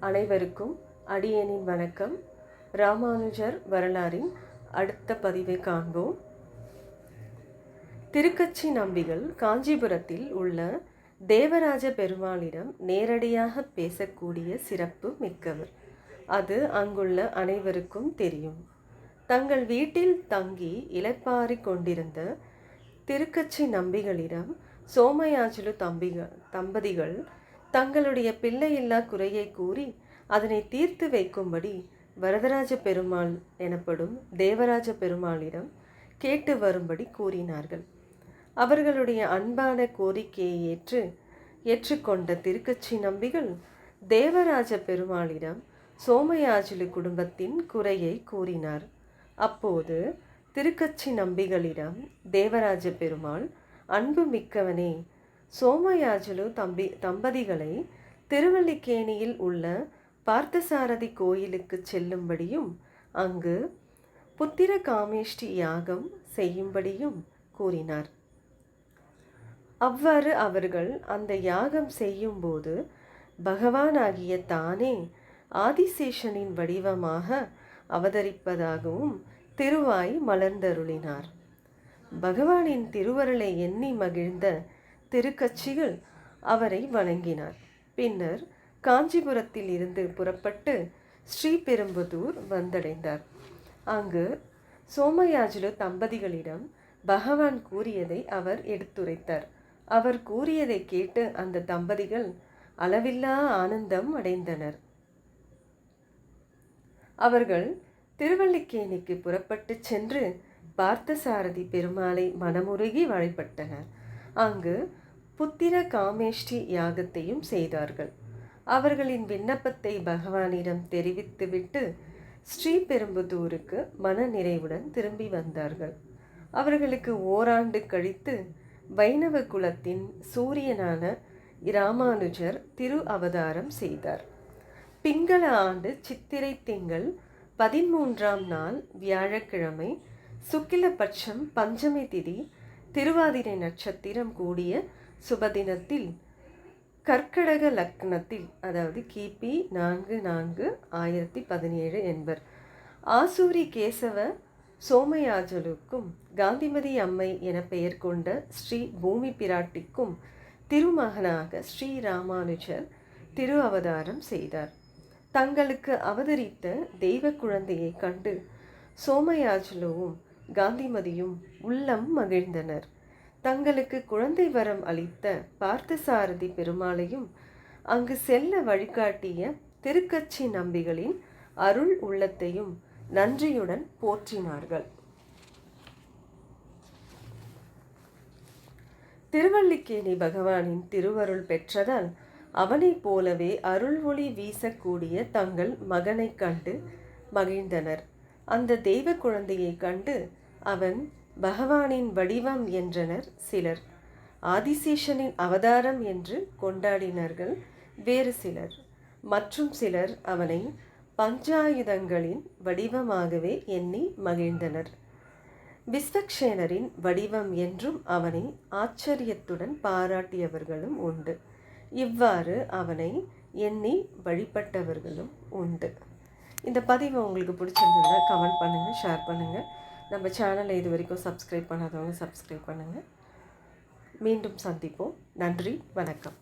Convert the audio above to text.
அனைவருக்கும் அடியனின் வணக்கம். ராமானுஜர் வரலாறின் அடுத்த பதிவை காண்போம். திருக்கச்சி நம்பிகள் காஞ்சிபுரத்தில் உள்ள தேவராஜ பெருமாளிடம் நேரடியாக பேசக்கூடிய சிறப்பு மிக்கவர். அது அங்குள்ள அனைவருக்கும் தெரியும். தங்கள் வீட்டில் தங்கி இலப்பாரி கொண்டிருந்த திருக்கச்சி நம்பிகளிடம் சோமயாஜுலு தம்பிகள் தம்பதிகள் தங்களுடைய பிள்ளையில்லா குறையை கூறி அதனை தீர்த்து வைக்கும்படி வரதராஜ பெருமாள் எனப்படும் தேவராஜ பெருமாளிடம் கேட்டு வரும்படி கூறினார்கள். அவர்களுடைய அன்பான கோரிக்கையை ஏற்று ஏற்றுக்கொண்ட திருக்கச்சி நம்பிகள் தேவராஜ பெருமாளிடம் சோமயாஜுலு குடும்பத்தின் குறையை கூறினார். அப்போது திருக்கச்சி நம்பிகளிடம் தேவராஜ பெருமாள் அன்பு மிக்கவனே சோமயாஜுலு தம்பி தம்பதிகளை திருவல்லிக்கேணியில் உள்ள பார்த்தசாரதி கோயிலுக்கு செல்லும்படியும் அங்கு புத்திர காமேஷ்டி யாகம் செய்யும்படியும் கூறினார். அவ்வாறு அவர்கள் அந்த யாகம் செய்யும்போது பகவானாகிய தானே ஆதிசேஷனின் வடிவமாக அவதரிப்பதாகவும் திருவாய் மலர்ந்தருளினார். பகவானின் திருவருளை எண்ணி மகிழ்ந்த திருக்கட்சிகள் அவரை வணங்கினார். பின்னர் காஞ்சிபுரத்தில் இருந்து புறப்பட்டு ஸ்ரீபெரும்புதூர் வந்தடைந்தார். அங்கு சோமயாஜுலு தம்பதிகளிடம் பகவான் கூறியதை அவர் எடுத்துரைத்தார். அவர் கூறியதை கேட்டு அந்த தம்பதிகள் அளவில்லா ஆனந்தம் அடைந்தனர். அவர்கள் திருவல்லிக்கேணிக்கு புறப்பட்டு சென்று பார்த்தசாரதி பெருமாளை மனமுருகி வழிபட்டனர். அங்கு புத்திர காமேஷ்டி யாகத்தையும் செய்தார்கள். அவர்களின் விண்ணப்பத்தை பகவானிடம் தெரிவித்துவிட்டு ஸ்ரீபெரும்புதூருக்கு மன நிறைவுடன் திரும்பி வந்தார்கள். அவர்களுக்கு ஓராண்டு கழித்து வைணவ குலத்தின் சூரியனான இராமானுஜர் திரு அவதாரம் செய்தார். பிங்கள ஆண்டு சித்திரை திங்கள் பதிமூன்றாம் நாள் வியாழக்கிழமை சுக்கிலபட்சம் பஞ்சமி திதி திருவாதிரை நட்சத்திரம் கூடிய சுபதினத்தில் கர்க்கடக லக்னத்தில் அதாவது கிபி நான்கு நான்கு ஆயிரத்தி பதினேழு என்பர். ஆசூரி கேசவ சோமயாஜலுக்கும் காந்திமதி அம்மை என பெயர் கொண்ட ஸ்ரீ பூமி பிராட்டிக்கும் திருமகனாக ஸ்ரீ ராமானுஜர் திரு அவதாரம் செய்தார். தங்களுக்கு அவதரித்த தெய்வ குழந்தையை கண்டு சோமயாஜலுவும் காந்திமதியும் உள்ளம் மகிழ்ந்தனர். தங்களுக்கு குழந்தை வரம் அளித்த பார்த்தசாரதி பெருமாளையும் அங்கு செல்ல வழிகாட்டிய திருக்கட்சி நம்பிகளின் அருள் உள்ளத்தையும் நன்றியுடன் போற்றினார்கள். திருவல்லிக்கேணி பகவானின் திருவருள் பெற்றதால் அவனைப் போலவே அருள் ஒளி வீசக்கூடிய தங்கள் மகனைக் கண்டு மகிழ்ந்தனர். அந்த தெய்வ குழந்தையை கண்டு அவன் பகவானின் வடிவம் என்றனர் சிலர். ஆதிசேஷனின் அவதாரம் என்று கொண்டாடினார்கள் வேறு சிலர். மற்றும் சிலர் அவனை பஞ்சாயுதங்களின் வடிவமாகவே எண்ணி மகிழ்ந்தனர். விஸ்வக்ஷேனரின் வடிவம் என்றும் அவனை ஆச்சரியத்துடன் பாராட்டியவர்களும் உண்டு. இவ்வாறு அவனை எண்ணி வழிபட்டவர்களும் உண்டு. இந்த பதிவு உங்களுக்கு பிடிச்சிருந்ததுன்னா கமெண்ட் பண்ணுங்கள் ஷேர் பண்ணுங்கள் நம்ம சேனலை இது வரைக்கும் சப்ஸ்கிரைப் பண்ணாதவங்க சப்ஸ்கிரைப் பண்ணுங்கள் மீண்டும் சந்திப்போம். நன்றி வணக்கம்.